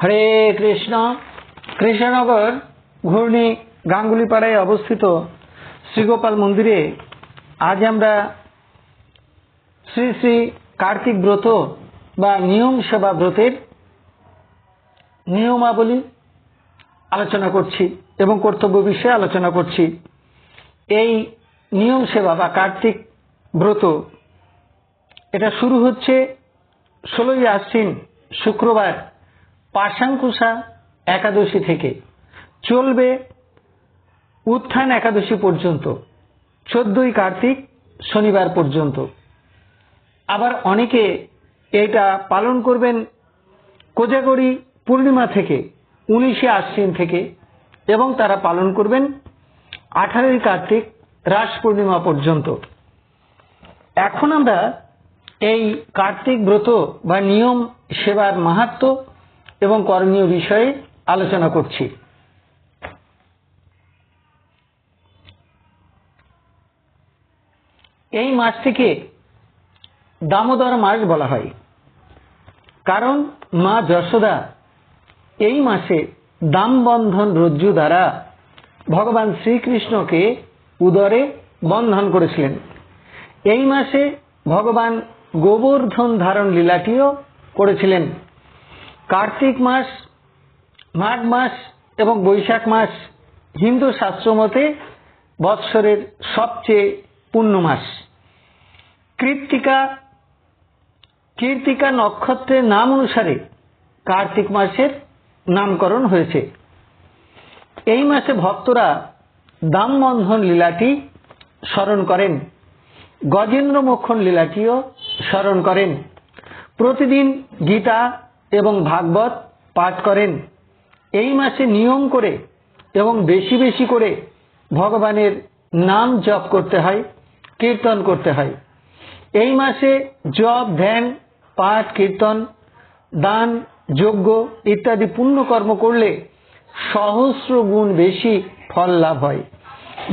হরে কৃষ্ণ। কৃষ্ণনগর ঘূর্ণি গাঙ্গুলিপাড়ায় অবস্থিত শ্রীগোপাল মন্দিরে আজ আমরা শ্রী শ্রী কার্তিক ব্রত বা নিয়ম সেবা ব্রতের নিয়মাবলী আলোচনা করছি এবং কর্তব্য বিষয়ে আলোচনা করছি। এই নিয়ম সেবা বা কার্তিক ব্রত, এটা শুরু হচ্ছে ষোলোই আশ্বিন শুক্রবার পাশাঙ্কুশা একাদশী থেকে চলবে উত্থান একাদশী পর্যন্ত, চোদ্দই কার্তিক শনিবার পর্যন্ত। আবার অনেকে এটা পালন করবেন কোজাগরি পূর্ণিমা থেকে, উনিশে আশ্বিন থেকে, এবং তারা পালন করবেন আঠারোই কার্তিক রাস পূর্ণিমা পর্যন্ত। এখন আমরা এই কার্তিক ব্রত বা নিয়ম সেবার মাহাত্ম এবং করণীয় বিষয়ে আলোচনা করছি। এই মাসটিকে দামোদর মাস বলা হয়। কারণ মা যশোদা এই মাসে দামবন্ধন রজ্জু দ্বারা ভগবান শ্রীকৃষ্ণকে উদরে বন্ধন করেছিলেন। এই মাসে ভগবান গোবর্ধন ধারণ লীলাটিও করেছিলেন। কার্তিক মাস, মাঘ মাস এবং বৈশাখ মাস হিন্দু শাস্ত্র মতে বৎসরের সবচেয়ে পূর্ণ মাস। কৃত্তিকা, কীর্তিকা নক্ষত্রের নাম অনুসারে কার্তিক মাসের নামকরণ হয়েছে। এই মাসে ভক্তরা দামবন্ধন লীলাটি স্মরণ করেন। গজেন্দ্র মোক্ষণ লীলাটিও স্মরণ করেন। প্রতিদিন গীতা এবং ভাগবত পাঠ করেন। এই মাসে নিয়ম করে এবং বেশি বেশি করে ভগবানের নাম জপ করতে হয়, কীর্তন করতে হয়। এই মাসে জপ, ধ্যান, পাঠ, কীর্তন, দান, যজ্ঞ ইত্যাদি পুণ্যকর্ম করলে সহস্র গুণ বেশি ফল লাভ হয়।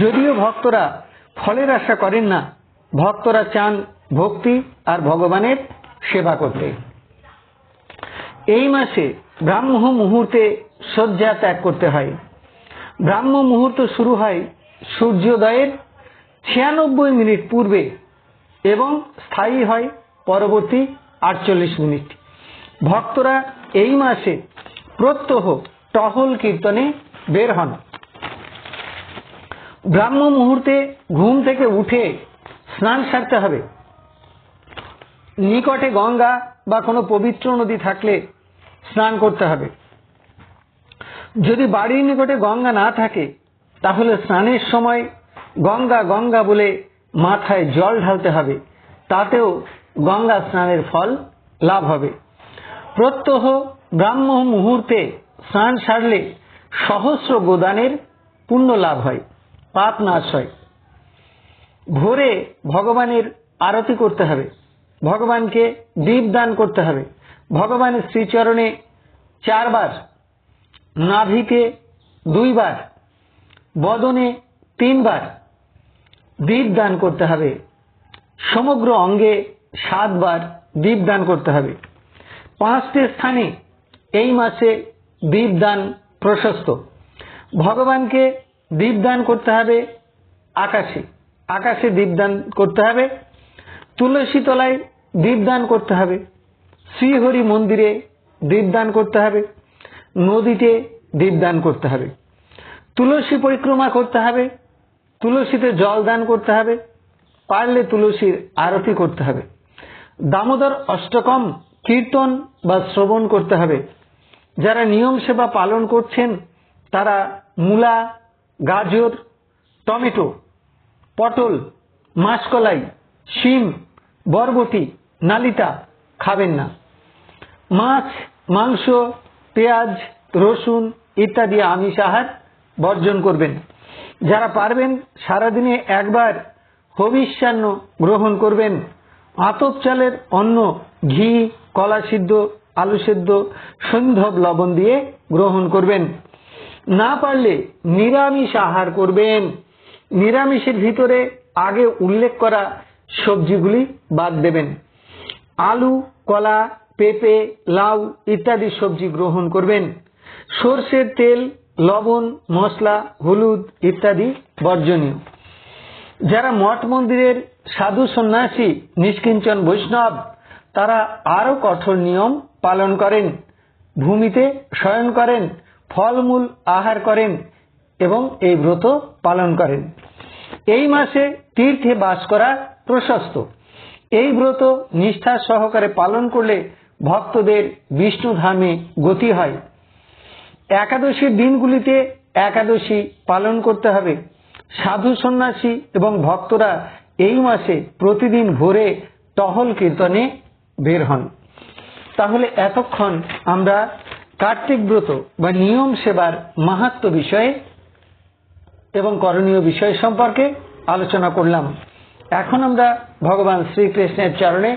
যদিও ভক্তরা ফলের আশা করেন না, ভক্তরা চান ভক্তি আর ভগবানের সেবা করতে। এই মাসে ব্রাহ্ম মুহূর্তে শয্যা ত্যাগ করতে হয়। ব্রাহ্ম মুহূর্ত শুরু হয় সূর্যোদয়ের ছিয়ানব্বই মিনিট পূর্বে এবং স্থায়ী হয় পরবর্তী আটচল্লিশ মিনিট। ভক্তরা এই মাসে প্রত্যহ টহল কীর্তনে বের হন। ব্রাহ্ম মুহূর্তে ঘুম থেকে উঠে স্নান সারতে হবে। নিকটে গঙ্গা বা কোনো পবিত্র নদী থাকলে স্নান করতে হবে। যদি বাড়ির নিকটে গঙ্গা না থাকে, তাহলে স্নানের সময় গঙ্গা গঙ্গা বলে মাথায় জল ঢালতে হবে। তাতেও গঙ্গা স্নানের ফল লাভ হবে। প্রত্যহ ব্রাহ্ম মুহূর্তে স্নান সারলে সহস্র গোদানের পুণ্য লাভ হয়, পাপ নাশ হয়। ভোরে ভগবানের আরতি করতে হবে। ভগবানকে দীপ দান করতে হবে। ভগবানের শ্রীচরণে চারবার, নাভিতে দুইবার, বদনে তিনবার দীপ দান করতে হবে। সমগ্র অঙ্গে সাতবার দীপ দান করতে হবে। পাঁচটি স্থানে এই মাসে দীপ দান প্রশস্ত। ভগবানকে দীপ দান করতে হবে আকাশে। আকাশে দীপদান করতে হবে। তুলসী তলায় দীপদান করতে হবে। শ্রীহরি মন্দিরে দীপদান করতে হবে, নদীতে দীপদান করতে হবে, তুলসী পরিক্রমা করতে হবে, তুলসীতে জল দান করতে হবে, পারলে তুলসীর আরতি করতে হবে, দামোদর অষ্টকম কীর্তন বা শ্রবণ করতে হবে, যারা নিয়ম সেবা পালন করছেন, তারা মূলা, গাজর, টমেটো, পটল, মাসকলাই, শিম, বরবটি, নালিতা খাবেন না। মাছ, মাংস, পেঁয়াজ, রসুন ইত্যাদি আমিষ আহার বর্জন করবেন। যারা পারবেন সারাদিনে একবার হবিষ্যান্ন গ্রহণ করবেন। আতপ চালের অন্ন ঘি, কলা সিদ্ধ, আলু সেদ্ধ, সন্ধব লবণ দিয়ে গ্রহণ করবেন। না পারলে নিরামিষ আহার করবেন। নিরামিষের ভিতরে আগে উল্লেখ করা সবজিগুলি বাদ দেবেন। আলু, কলা পেঁপে, লাউ ইত্যাদি সবজি গ্রহণ করবেন। সর্ষের তেল, লবণ, মশলা, হলুদ ইত্যাদি বর্জনীয়। যারা মঠ মন্দিরের সাধু সন্ন্যাসী, নিষ্কিঞ্চন বৈষ্ণব, তারা আরও কঠোর নিয়ম পালন করেন। ভূমিতে শয়ন করেন, ফলমূল আহার করেন এবং এই ব্রত পালন করেন। এই মাসে তীর্থে বাস করা প্রশস্ত। এই ব্রত নিষ্ঠা সহকারে পালন করলে ভক্তদের বিষ্ণু ধামে গতি হয়। একাদশীর দিনগুলিতে একাদশী পালন করতে হবে। সাধু সন্ন্যাসী এবং ভক্তরা এই মাসে প্রতিদিন ভোরে টহল কীর্তনে বের হন। তাহলে এতক্ষণ আমরা কার্তিক ব্রত বা নিয়ম সেবার মাহাত্ম বিষয়ে এবং করণীয় বিষয় সম্পর্কে আলোচনা করলাম। এখন আমরা ভগবান শ্রীকৃষ্ণের চরণে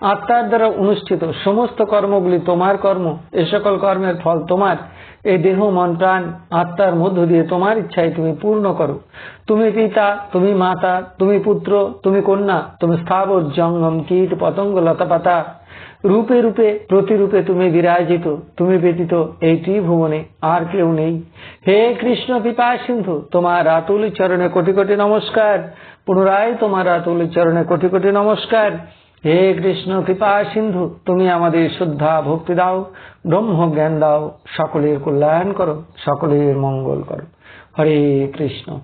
আত্মার দ্বারা অনুষ্ঠিত সমস্ত কর্মগুলি তোমার কর্ম, এ সকল কর্মের ফল তোমার। এই দেহ, মন, প্রাণ, আত্মার মধ্য দিয়ে তোমার ইচ্ছায় তুমি পূর্ণ করো। তুমি পিতা, তুমি মাতা, তুমি পুত্র, তুমি কন্যা, তুমি স্থাবর, জঙ্গম, কীট, পতঙ্গ লতাপাতা রূপে রূপে, প্রতিরূপে তুমি বিরাজিত, তুমি ব্যতীত এই ত্রিভুবনে আর কেউ নেই। হে কৃষ্ণ কৃপা সিন্ধু, তোমার আতুল চরণে কোটি কোটি নমস্কার। পুনরায় তোমার আতুল চরণে কোটি কোটি নমস্কার। হে কৃষ্ণ, কৃপা সিন্ধু, তুমি আমাদের শ্রদ্ধা, ভক্তি দাও, ব্রহ্ম জ্ঞান দাও, সকলের কল্যাণ করো, সকলের মঙ্গল করো। হরে কৃষ্ণ।